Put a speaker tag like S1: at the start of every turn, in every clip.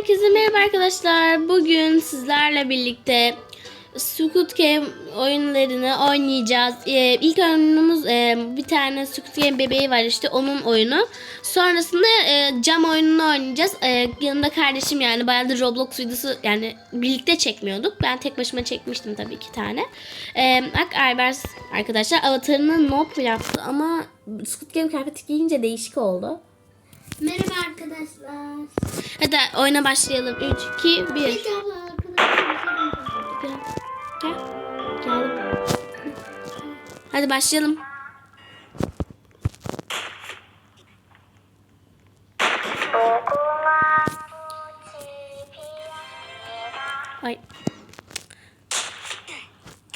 S1: Herkese merhaba arkadaşlar. Bugün sizlerle birlikte Squid Game oyunlarını oynayacağız. Ee, ilk oyunumuz e, bir tane Squid Game bebeği var işte onun oyunu. Sonrasında e, cam oyununu oynayacağız. E, yanımda kardeşim yani bayağıdır Roblox videosu yani birlikte çekmiyorduk. Ben tek başıma çekmiştim tabii iki tane. E, Ak Aybers arkadaşlar avatarını Nope yaptı ama Squid Game kıyafeti giyince değişik oldu.
S2: Merhaba arkadaşlar.
S1: Hadi oyuna başlayalım. 3, 2, 1.
S2: Merhaba arkadaşlar.
S1: Gel. Gel. Gel. Hadi başlayalım. Ay.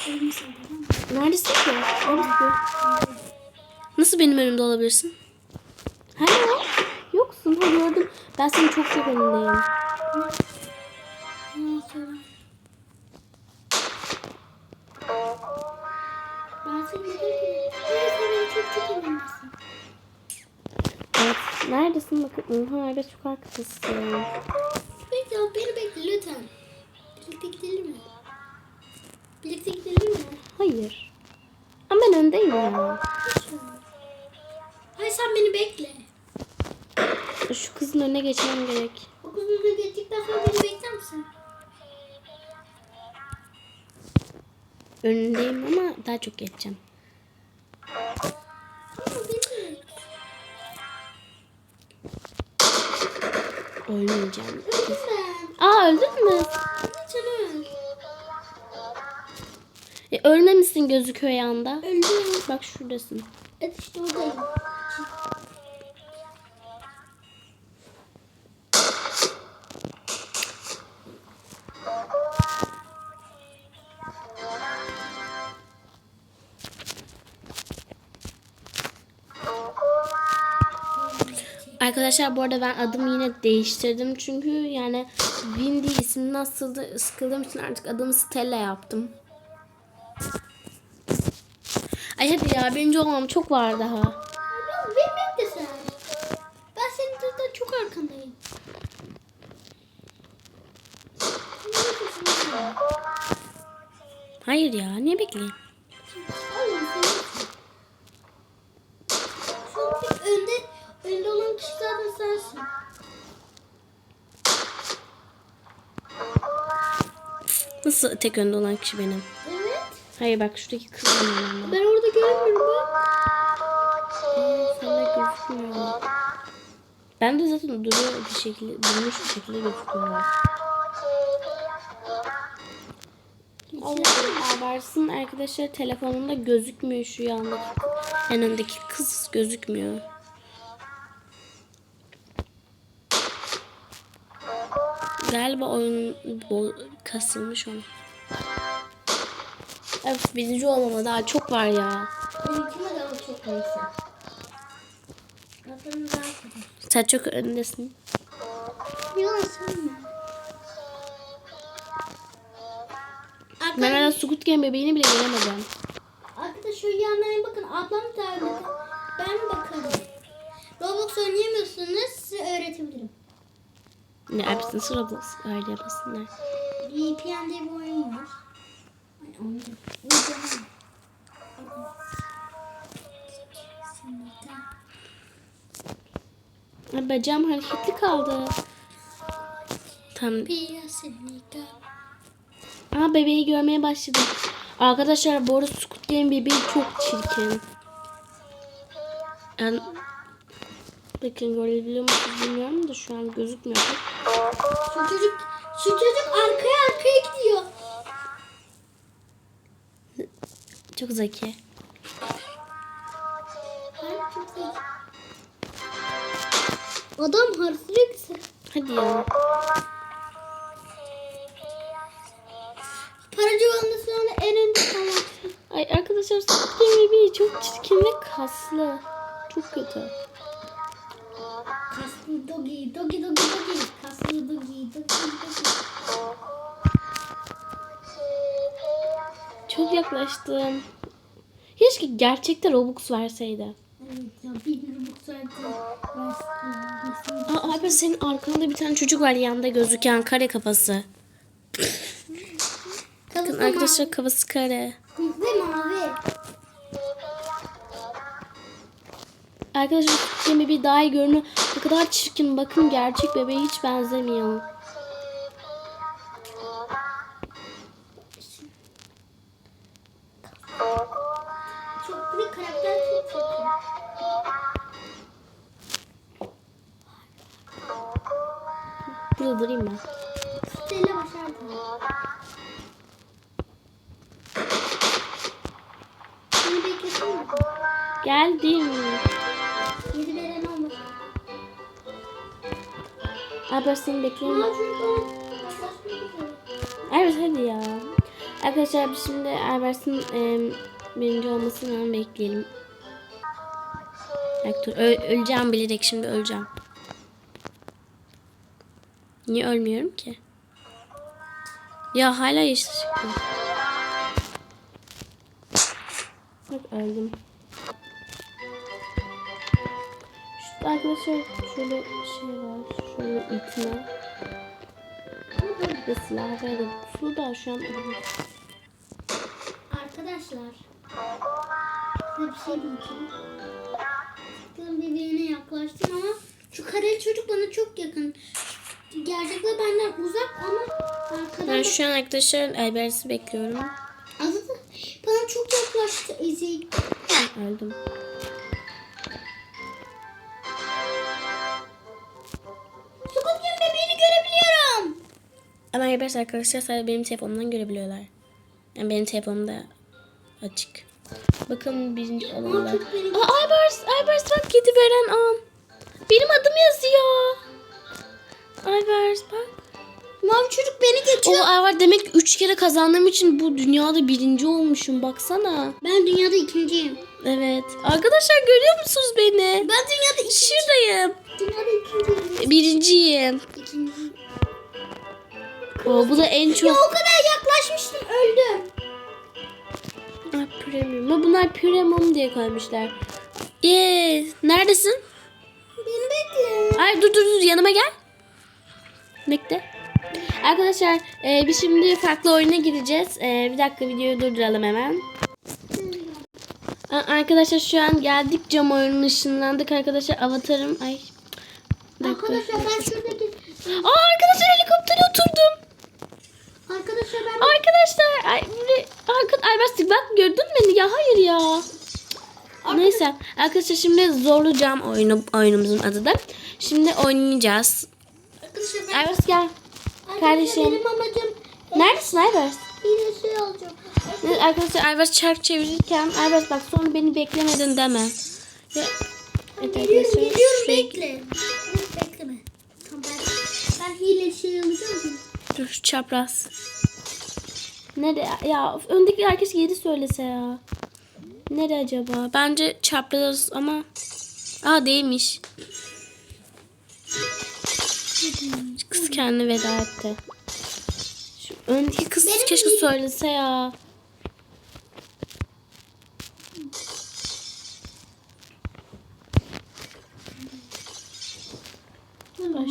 S1: Neredesin ki? Neredesin? Nasıl benim önümde olabilirsin? Hani Yoksun. Ha gördüm. Ben senin çok çok önündeyim.
S2: Ben seni çok çok.
S1: Neredesin bakın? Evet çok arkasısın. Kızın önüne geçmem gerek.
S2: O kızını geçtikten sonra beni bekler misin?
S1: Önündeyim ama daha çok geçeceğim. Oynayacağım.
S2: Lütfen.
S1: Aa öldün mü?
S2: Öl.
S1: E, ölmemişsin gözüküyor yanda.
S2: Öldüm.
S1: Bak şuradasın.
S2: Evet işte oradayım.
S1: Arkadaşlar bu arada ben adımı yine değiştirdim. Çünkü yani Windy isminden sıkıldı, sıkıldığım için artık adımı Stella yaptım. Ay hadi ya birinci olmam çok var daha.
S2: Ya beni bekle sen. Ben senin zaten çok arkandayım.
S1: Hayır ya niye bekleyeyim? Nasıl tek önde olan kişi benim?
S2: Evet.
S1: Hayır bak şuradaki kız benim.
S2: Ben orada görmüyorum bak.
S1: Aa, Sende gözükmüyor. Ben de zaten duruyor bir şekilde, durmuş bir şekilde gözüküyor. Allah habersin arkadaşlar telefonumda gözükmüyor şu yandaki en öndeki kız gözükmüyor. Galiba oyun bol kasılmış onu. Evet birinci olmama daha çok var ya.
S2: Benimkine o çok neyse. Daha.
S1: Sen çok öndesin.
S2: Yalan söyleme.
S1: Ben hala Squid Game bebeğini bile göremedim.
S2: arkadaşlar şu yanlarına bakın. Ablam da. Ben bakarım. Roblox oynayamıyorsunuz. Size öğretebilirim.
S1: Ne yapsın Roblox öyle yapasınlar.
S2: VPN diye bir oyun var.
S1: Bacağım hareketli kaldı. Tam. Aa bebeği görmeye başladım. Arkadaşlar bu arada Squid Game bebeği çok çirkin. Yani Bakın görebiliyor musunuz bilmiyorum da şu an gözükmüyor.
S2: Şu çocuk, şu çocuk arkaya arkaya gidiyor.
S1: Çok zeki.
S2: Adam güzel.
S1: Hadi ya.
S2: Paracı olması sonra en önde falan.
S1: Ay arkadaşlar Squid Game çok çirkin ve kaslı. Çok kötü.
S2: Dogi, dogi dogi dogi. Kaslı dogi, dogi dogi.
S1: Çok yaklaştım. Keşke gerçekte Robux verseydi.
S2: Evet ya bir bir bu
S1: Aa, Alper senin arkanda bir tane çocuk var yanında gözüken kare kafası. Bakın arkadaşlar kafası kare.
S2: Ve mavi.
S1: Arkadaşlar Türkiye bir daha iyi görünüyor. Ne kadar çirkin. Bakın gerçek bebeğe hiç benzemiyor.
S2: Çok bir karakter çok çok.
S1: Burada durayım ben.
S2: Stella başardı. Seni beklesin mi?
S1: Geldim. Alper seni bekliyorum. Evet hadi ya. Arkadaşlar biz şimdi Albert'in e, birinci olmasını hemen bekleyelim. Bak dur ö- öleceğim bilerek şimdi öleceğim. Niye ölmüyorum ki? Ya hala yeşil çıktı. Bak öldüm. Arkadaşlar şöyle şey var. Şöyle itme. Ve silah ve de su da şu an
S2: Arkadaşlar. Size bir şey diyeceğim. Çıktığım bebeğine yaklaştım ama şu kareli çocuk bana çok yakın. Gerçekten benden uzak ama arkadan
S1: Ben şu an arkadaşlar Albert'i bekliyorum.
S2: Da bana çok yaklaştı Ezik.
S1: Öldüm. Ama Albert arkadaşlar sadece benim telefonumdan görebiliyorlar. Yani benim telefonumda açık. Bakın birinci
S2: benim-
S1: Aa Albert, Albert bak kedi veren an. Benim adım yazıyor. Albert bak.
S2: Mavi çocuk beni geçiyor.
S1: O Albert demek 3 kere kazandığım için bu dünyada birinci olmuşum baksana.
S2: Ben dünyada ikinciyim.
S1: Evet. Arkadaşlar görüyor musunuz beni?
S2: Ben dünyada iki,
S1: Şuradayım.
S2: dünyada ikinciyim.
S1: Birinciyim. Oo, bu da en çok...
S2: Ya o kadar yaklaşmıştım öldüm.
S1: Ah, premium. Ama bunlar premium diye koymuşlar. Yee, neredesin?
S2: Beni bekle.
S1: Ay dur dur dur yanıma gel. Bekle. Arkadaşlar e, biz şimdi farklı oyuna gireceğiz. E, bir dakika videoyu durduralım hemen. Arkadaşlar şu an geldik cam oyunun ışınlandık arkadaşlar avatarım. Ay.
S2: Arkadaşlar ben şuradaki...
S1: Aa arkadaşlar helikoptere oturdum.
S2: Arkadaşlar ben...
S1: Arkadaşlar ay, arka, ay bak gördün mü beni ya hayır ya. Neyse arkadaşlar şimdi zorlu cam oyunu oyunumuzun adı da. Şimdi oynayacağız.
S2: Arkadaşlar ben...
S1: Aybars gel.
S2: Arkadaşlar
S1: kardeşim.
S2: Benim amacım...
S1: Neredesin Aybars?
S2: Bir şey alacağım.
S1: Arkadaşlar Aybars çark çevirirken Aybars bak sonra beni beklemedin deme. Evet
S2: Geliyorum geliyorum
S1: şuraya-
S2: bekle. Bekleme. Tamam ben, ben hile şey alacağım.
S1: Dur çapraz. Nerede ya öndeki herkes yeri söylese ya. Nere acaba? Bence çapraz ama Aa değilmiş. Kız kendini veda etti. Şu öndeki kız
S2: Benim
S1: keşke
S2: değil.
S1: söylese ya.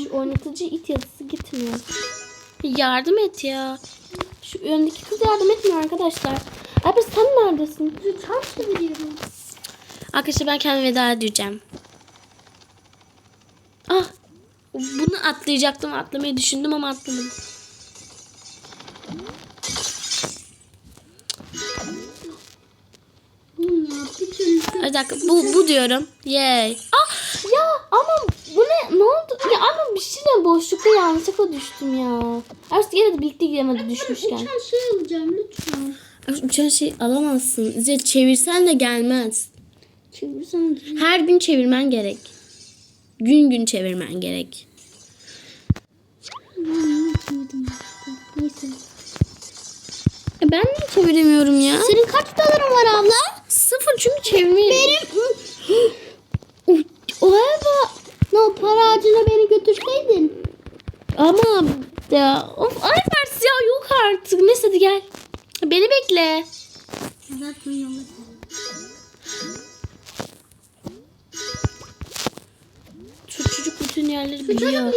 S1: Şu oynatıcı it yazısı gitmiyor. Yardım et ya. Şu öndeki kız yardım etmiyor arkadaşlar. Abi sen neredesin?
S2: Tam çeviriyorum.
S1: Arkadaşlar ben kendime veda edeceğim. Ah. Bunu atlayacaktım. Atlamayı düşündüm ama atlamadım.
S2: Ya bir
S1: dakika. Bu, bu diyorum. Yay. Ah ya ama ne? Oldu? Ya ama bir şeyle boşlukta yanlışlıkla düştüm ya. Artık yine de birlikte gidemedik düşmüşken.
S2: Uçan şey alacağım lütfen.
S1: Uçan şey alamazsın. Zil çevirsen de gelmez.
S2: Çevirsene.
S1: Her gün çevirmen gerek. Gün gün çevirmen gerek.
S2: Neyse.
S1: E ben niye çeviremiyorum ya?
S2: Senin kaç doların var abla?
S1: Sıfır çünkü çevirmeyi...
S2: Benim... Oha No para ağacına beni götürseydin.
S1: Ama ya of Albert ya yok artık. Neyse hadi gel. Beni bekle.
S2: Zaten yolla.
S1: yerleri
S2: Şu
S1: biliyor.
S2: çocuk.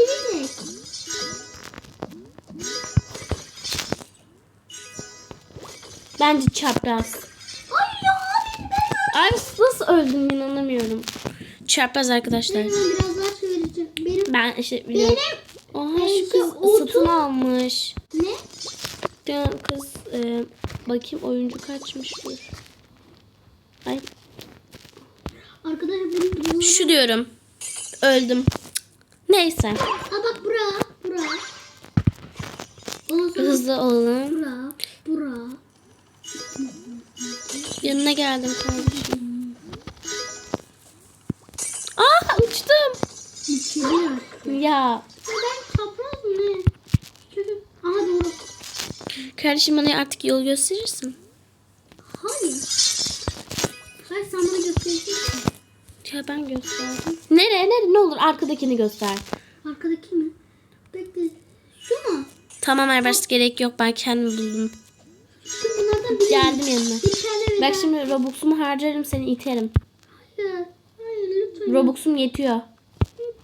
S1: Bence çapraz.
S2: Ay ya ben
S1: Ay nasıl öldüm inanamıyorum. Çapraz arkadaşlar.
S2: Ben biraz
S1: Ben işte biliyorum.
S2: benim
S1: Oha şu kız
S2: şu otu-
S1: satın almış.
S2: ne?
S1: Ya kız e, bakayım oyuncu kaçmış dur. Ay
S2: Arkadaşlar benim bunları...
S1: şu diyorum. Öldüm. Neyse.
S2: Ha bak bura. Bura. Ondan sonra
S1: Hızlı olun.
S2: bura. Bura.
S1: Yanına geldim kardeşim. Ya
S2: Ben çapraz mı. Aha doğru.
S1: kardeşim bana artık yol gösterirsin.
S2: Hayır. Hayır sen bana göstereceksin.
S1: Ya ben gösterdim. Nereye nereye ne olur arkadakini göster.
S2: Arkadaki mi? Bekle. Şu mu?
S1: Tamam Erbers gerek yok ben kendim buldum.
S2: Şu bunlardan biri.
S1: Geldim yanına.
S2: Bir tane
S1: Bak şimdi Robux'umu harcarım seni iterim.
S2: Hayır. Hayır lütfen.
S1: Robux'um yetiyor.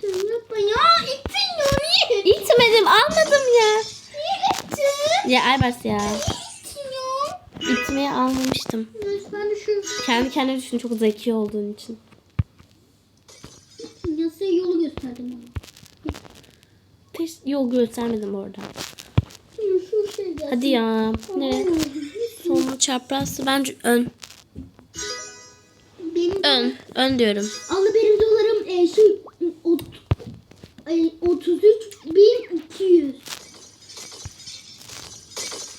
S2: Ya ittin ya niye?
S1: İtmedim almadım ya.
S2: Niye ittin?
S1: Ya Erbers ya.
S2: İttin ya.
S1: İtmeye almamıştım.
S2: Ben de şu
S1: Kendi kendine düşün çok zeki olduğun için.
S2: yasaya yolu gösterdim ama.
S1: Hiç yol göstermedim orada. Hadi ya. Nereye? Sonu çaprazsı bence ön.
S2: Benim
S1: Ön. Ön diyorum.
S2: Allah benim dolarım e, şey 33.200.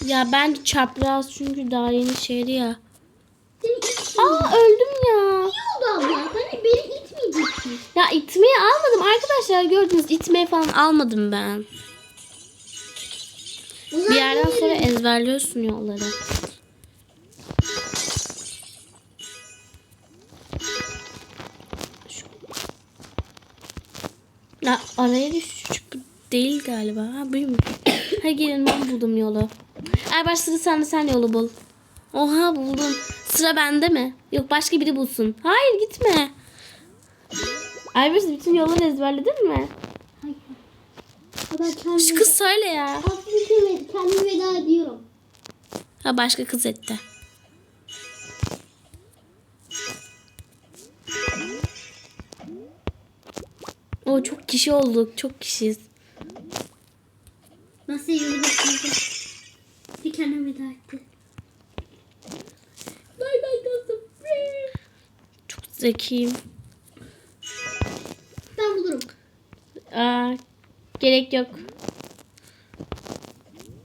S1: Ya bence çapraz çünkü daha yeni şeydi ya. Aa öldüm ya.
S2: Ne oldu abla? Hani beni itmeyeceksin.
S1: Ya itmeyi almadım arkadaşlar gördünüz itmeyi falan almadım ben. Bir yerden sonra ezberliyorsun yolları. Ya araya düşük değil galiba. Ha buymuş. Hadi gelin ben buldum yolu. Erbaş sıra sende sen yolu bul. Oha buldum. Sıra bende mi? Yok başka biri bulsun. Hayır gitme. Erbaş bütün yolları ezberledin mi?
S2: Hayır.
S1: Şu kız söyle ya.
S2: Aslında. Kendimi veda ediyorum.
S1: Ha başka kız etti. O çok kişi olduk. Çok kişiyiz.
S2: Nasıl gösterdi? Bir kendime veda etti. Bay bay dostum.
S1: Çok zekiyim.
S2: Ben bulurum.
S1: Aa, gerek yok.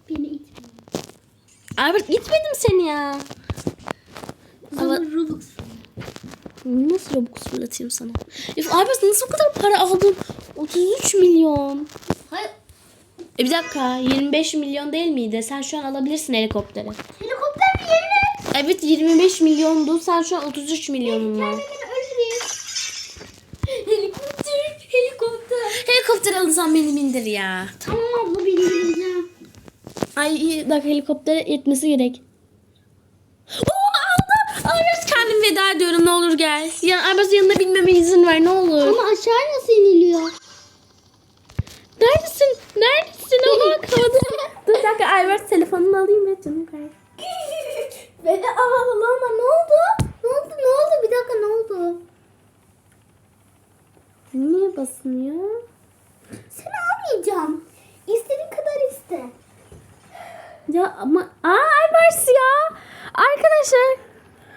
S2: Beni itmeyin.
S1: Albert gitmedim seni ya.
S2: Zaman Robux.
S1: Nasıl Robux fırlatayım sana? Üf, Albert nasıl o kadar para aldın? 33 milyon.
S2: Hayır.
S1: E bir dakika 25 milyon değil miydi? Sen şu an alabilirsin helikopteri.
S2: Helikopter mi yerine?
S1: Evet 25 milyondu. Sen şu an 33 milyonun var.
S2: Helikopter. Helikopter.
S1: Helikopter alırsan beni bindir ya.
S2: Tamam abla bindireceğim.
S1: Ay bak helikoptere yetmesi gerek. Oo. Aybars kendim veda ediyorum ne olur gel. Ya Aybars yanına binmeme izin ver ne olur.
S2: Ama aşağı nasıl iniliyor?
S1: Neredesin? Neredesin? Bak havada. Dur bir dakika Aybars telefonunu alayım ya canım kardeşim.
S2: Beni ağlama ne oldu? Ne oldu ne oldu bir dakika ne oldu?
S1: Niye basmıyor?
S2: Seni almayacağım. İstediğin kadar iste.
S1: Ya ama aa Aybars ya. Arkadaşlar.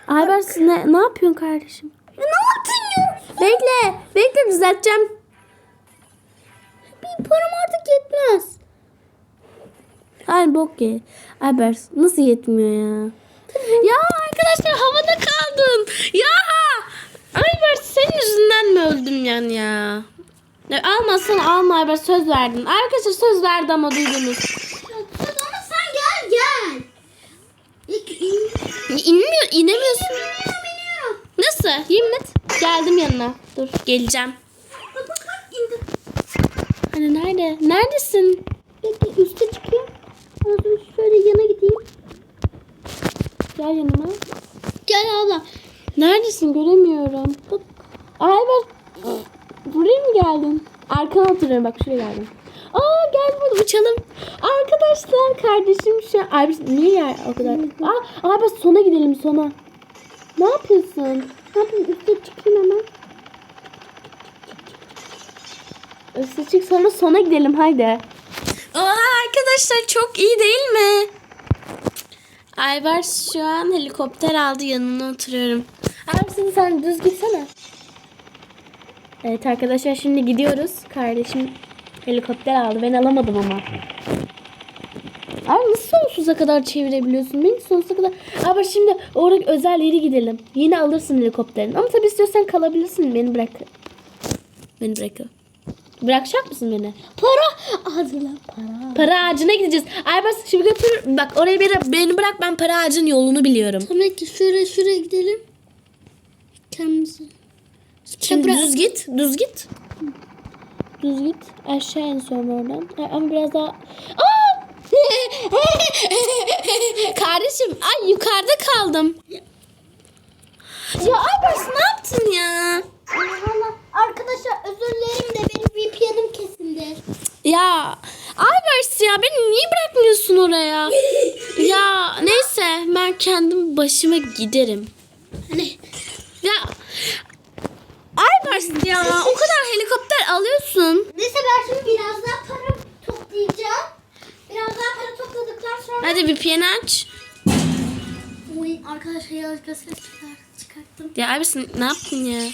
S1: Aybars ne, ne yapıyorsun kardeşim?
S2: Ya ne yaptın ya?
S1: Bekle. Bekle düzelteceğim.
S2: Bir param artık yetmez.
S1: Ay bok ye. Aybars nasıl yetmiyor ya? ya arkadaşlar havada kaldım. Ya. Aybars senin yüzünden mi öldüm yani ya? ya almazsan alma Aybars söz verdin. Arkadaşlar söz verdi ama duydunuz.
S2: Ama sen gel gel.
S1: İnmiyor, inemiyorsun.
S2: Biniyorum biniyorum.
S1: Nasıl? Yemin. Geldim yanına. Dur geleceğim.
S2: Bak bak bak indim.
S1: Hani nerede? Neredesin?
S2: Bekle üste çıkayım. Ondan şöyle yana gideyim.
S1: Gel yanıma.
S2: Gel abla.
S1: Neredesin? Göremiyorum. Bak. Ay bak. Buraya mı geldin? Arkana otur oturuyorum bak şuraya geldim. Aa gel burada uçalım. Arkadaşlar kardeşim şu an. Ay biz niye yer o kadar? Aa, bak sona gidelim sona. Ne yapıyorsun? Ne yapayım üstte çıkayım hemen. Üste çık sonra sona gidelim haydi. Aa arkadaşlar çok iyi değil mi? Aybars şu an helikopter aldı yanına oturuyorum. Aybars sen düz gitsene. Evet arkadaşlar şimdi gidiyoruz. Kardeşim helikopter aldı. Ben alamadım ama. Abi nasıl sonsuza kadar çevirebiliyorsun? Beni sonsuza kadar... Abi şimdi oraya özel yere gidelim. Yine alırsın helikopterini. Ama tabii istiyorsan kalabilirsin. Beni bırak. Beni bırak. Bırakacak mısın beni?
S2: Para hazırla para.
S1: Para ağacına gideceğiz. Aybars şimdi götür. Bak oraya beni, beni bırak ben para ağacının yolunu biliyorum.
S2: Tabii ki şuraya şuraya gidelim. Kendimizi.
S1: Şimdi
S2: Bırak.
S1: düz git. Düz git. Düz git. Aşağı in sonra oradan. Ama biraz daha... Aa! Kardeşim ay yukarıda kaldım. Ya Aybars ne yaptın ya?
S2: Valla arkadaşlar özür dilerim de benim VPN'im kesildi.
S1: Ya Aybars ya beni niye bırakmıyorsun oraya? ya neyse ben kendim başıma giderim.
S2: Hani
S1: Ya Aybars ya o kadar helikopter alıyorsun.
S2: neyse ben şimdi biraz daha para toplayacağım. Biraz daha para topladıktan
S1: piyano aç.
S2: Oy, arkadaşlar yanlışlıkla ses çıkar, çıkarttım.
S1: Ya Aybars ne yaptın ya?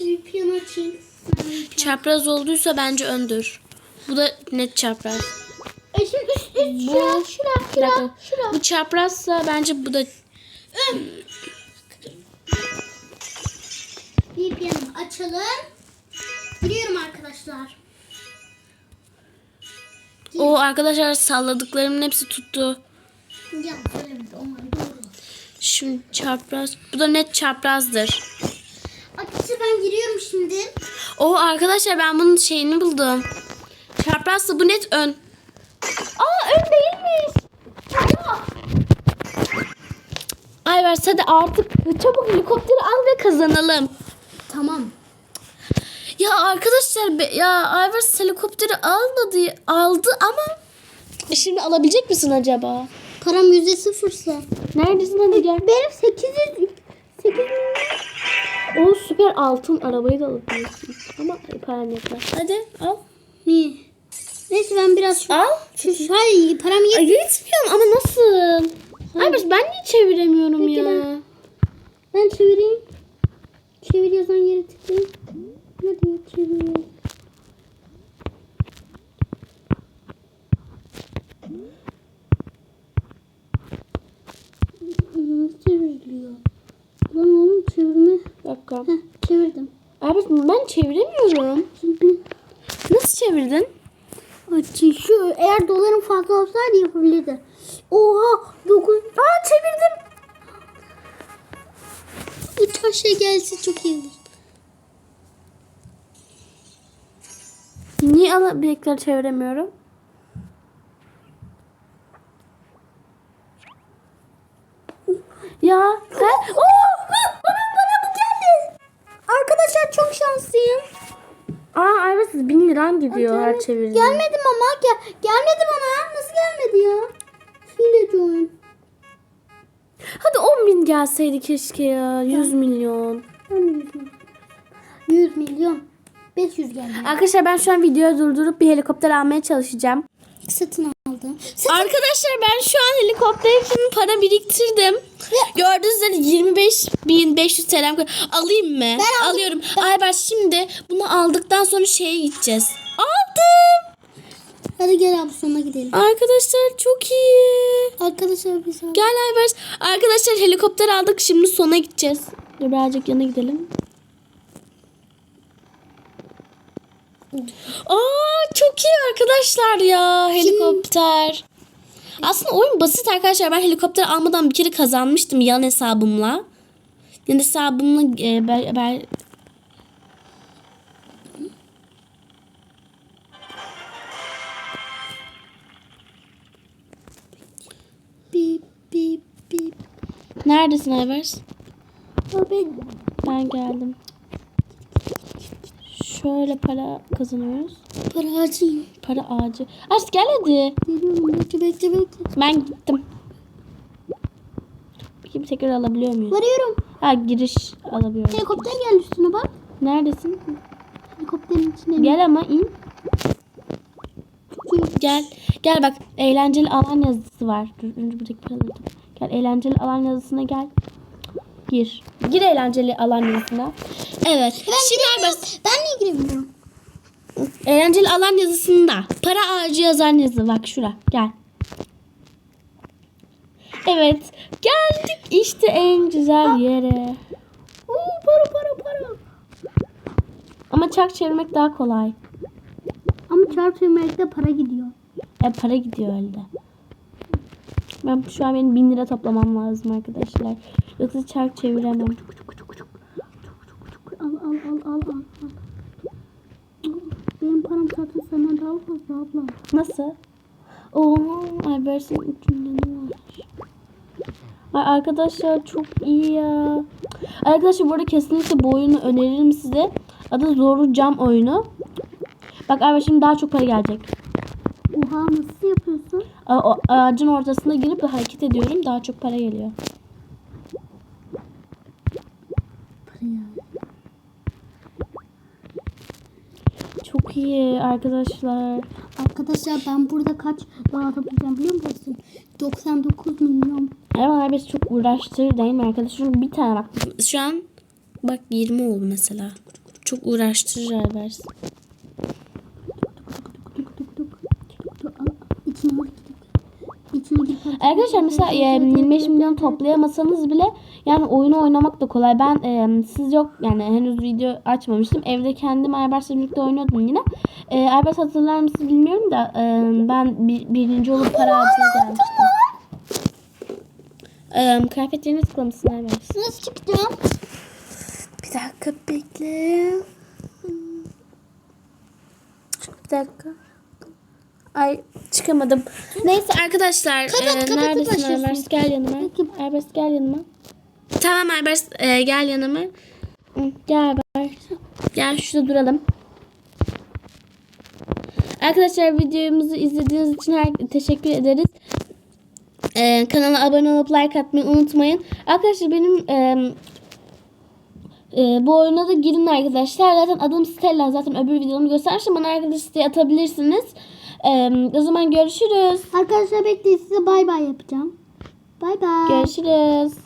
S2: Bir piyano açayım.
S1: Çapraz olduysa bence öndür. Bu da net çapraz.
S2: E şimdi üst üst
S1: Bu-
S2: şura şura
S1: Bir dakika.
S2: şura şura.
S1: Bu çaprazsa bence bu da
S2: Bir piyano açalım. Giriyorum arkadaşlar.
S1: O arkadaşlar salladıklarımın hepsi tuttu.
S2: Doğru.
S1: Şimdi çapraz. Bu da net çaprazdır.
S2: Arkadaşlar ben giriyorum şimdi.
S1: O arkadaşlar ben bunun şeyini buldum. Çaprazsa bu net ön. Aa ön değilmiş. Ayvers hadi artık çabuk helikopteri al ve kazanalım.
S2: Tamam.
S1: Ya arkadaşlar be- ya Ayvers helikopteri almadı aldı ama E şimdi alabilecek misin acaba?
S2: Param yüzde sıfırsa.
S1: Neredesin hadi gel.
S2: Benim 800 800
S1: O süper altın arabayı da alabiliyorsun. Ama paran yetmez. Hadi al.
S2: Niye? Neyse ben biraz şu,
S1: Al.
S2: şu, şu hayır param yet.
S1: Ay yetmiyor ama nasıl? Ayvers ben niye çeviremiyorum
S2: Peki
S1: ya?
S2: ben- Ben çevireyim. Çevir yazan yere tıklayayım. Hadi çevir. Nasıl çevriliyor? Lan oğlum çevirme.
S1: Dakika.
S2: Heh, çevirdim.
S1: Ayvers ben çeviremiyorum. Nasıl çevirdin?
S2: açın şu eğer doların fazla olsaydı yapabilirdi. Oha 9
S1: Aa çevirdim.
S2: Lütfen şey gelse çok iyi olur.
S1: Niye ala bilekleri çeviremiyorum? Ya. He? Oo! Bana, bana bu geldi.
S2: Arkadaşlar çok şanslıyım.
S1: Aa Ayvers bin liran gidiyor her çevirdiğinde.
S2: Gelmedim ama gel gelmedi bana. Nasıl gelmedi ya? Hileci oyun.
S1: Hadi 10 bin gelseydi keşke ya. 100 milyon.
S2: Ben de 100 milyon. 100 milyon. 500 geldi.
S1: Arkadaşlar ben şu an videoyu durdurup bir helikopter almaya çalışacağım.
S2: Satın aldım. Satın
S1: Arkadaşlar ben şu an helikopter için para biriktirdim. Gördüğünüz üzere 25 bin 500 TL alayım mı?
S2: Ben aldım.
S1: Alıyorum. Ben şimdi bunu aldıktan sonra şeye gideceğiz. Aldım.
S2: Hadi gel abi sonuna gidelim.
S1: Arkadaşlar çok iyi.
S2: Arkadaşlar biz aldık.
S1: Gel Aybars. Arkadaşlar helikopter aldık. Şimdi sona gideceğiz. Dur birazcık yana gidelim. Aa çok iyi arkadaşlar ya helikopter. Aslında oyun basit arkadaşlar. Ben helikopter almadan bir kere kazanmıştım yan hesabımla. Yan hesabımla e, ben, ben-
S2: Bip bip bip.
S1: Neredesin?
S2: Abi
S1: Ben geldim. Şöyle para kazanıyoruz.
S2: Para harcayayım.
S1: Para ağacı. Aç gel hadi.
S2: Bekle bekle bekle.
S1: Ben gittim. Bakayım tekrar alabiliyor muyuz?
S2: Varıyorum.
S1: Ha giriş alabiliyoruz.
S2: Helikopter geldi üstüne bak.
S1: Neredesin?
S2: Helikopterin içine.
S1: Gel ama in. Gel. Gel bak eğlenceli alan yazısı var. Dur önce buradaki paraları. Gel eğlenceli alan yazısına gel. Gir. Gir eğlenceli alan yazısına. Evet. Şimdi Aybars,
S2: Ben niye girebiliyorum?
S1: eğlenceli alan yazısında para ağacı yazan yazı bak şura. Gel. Evet. Geldik işte en güzel yere.
S2: Oo para para para.
S1: Ama çark çevirmek daha kolay.
S2: Ama çarp çevirmekte para gidiyor.
S1: E para gidiyor elde. Ben şu an benim bin lira toplamam lazım arkadaşlar. Yoksa çark çeviremem.
S2: Al al al al al. Benim param zaten senden daha fazla abla.
S1: Nasıl? Oo, Albert'in üçünde ne var? Ay arkadaşlar çok iyi ya. Arkadaşlar bu arada kesinlikle bu oyunu öneririm size. Adı Zorlu Cam oyunu. Bak Albert şimdi daha çok para gelecek.
S2: Oha nasıl yapıyorsun?
S1: A- o ağacın ortasına girip hareket ediyorum. Daha çok para geliyor. Çok iyi arkadaşlar.
S2: Arkadaşlar ben burada kaç dolar toplayacağım biliyor musun? 99 milyon.
S1: Ama Albert çok uğraştırır değil mi arkadaşlar? Bir tane bak. Şu an bak 20 oldu mesela. Çok uğraştırır Albert.
S2: Tuk tuk tuk. Tuk tuk. Al, İçine hareket et. İçine gir.
S1: Arkadaşlar mesela e, 25 milyon toplayamasanız bile yani oyunu oynamak da kolay. Ben e, siz yok yani henüz video açmamıştım. Evde kendim Aybert'le birlikte oynuyordum yine. E, Aybert hatırlar mısınız bilmiyorum da e, ben bir, birinci olup para ağacına gelmiştim. E, kıyafetlerine tıklamışsın Aybert.
S2: Nasıl çıkacağım?
S1: Bir dakika bekle. Bir dakika. Ay çıkamadım. Neyse arkadaşlar.
S2: Kapat,
S1: e,
S2: kapat,
S1: neredesin
S2: başlıyorsun.
S1: Albert? Gel yanıma. Albert gel yanıma. Tamam Albert e, gel yanıma. Gel Albert. Gel şurada duralım. Arkadaşlar videomuzu izlediğiniz için her teşekkür ederiz. E, kanala abone olup like atmayı unutmayın. Arkadaşlar benim e, e, bu oyuna da girin arkadaşlar. Zaten adım Stella. Zaten öbür videomu göstermiştim. Bana arkadaş isteği atabilirsiniz. E, o zaman görüşürüz.
S2: Arkadaşlar bekleyin size bay bay yapacağım. Bay bay.
S1: Görüşürüz.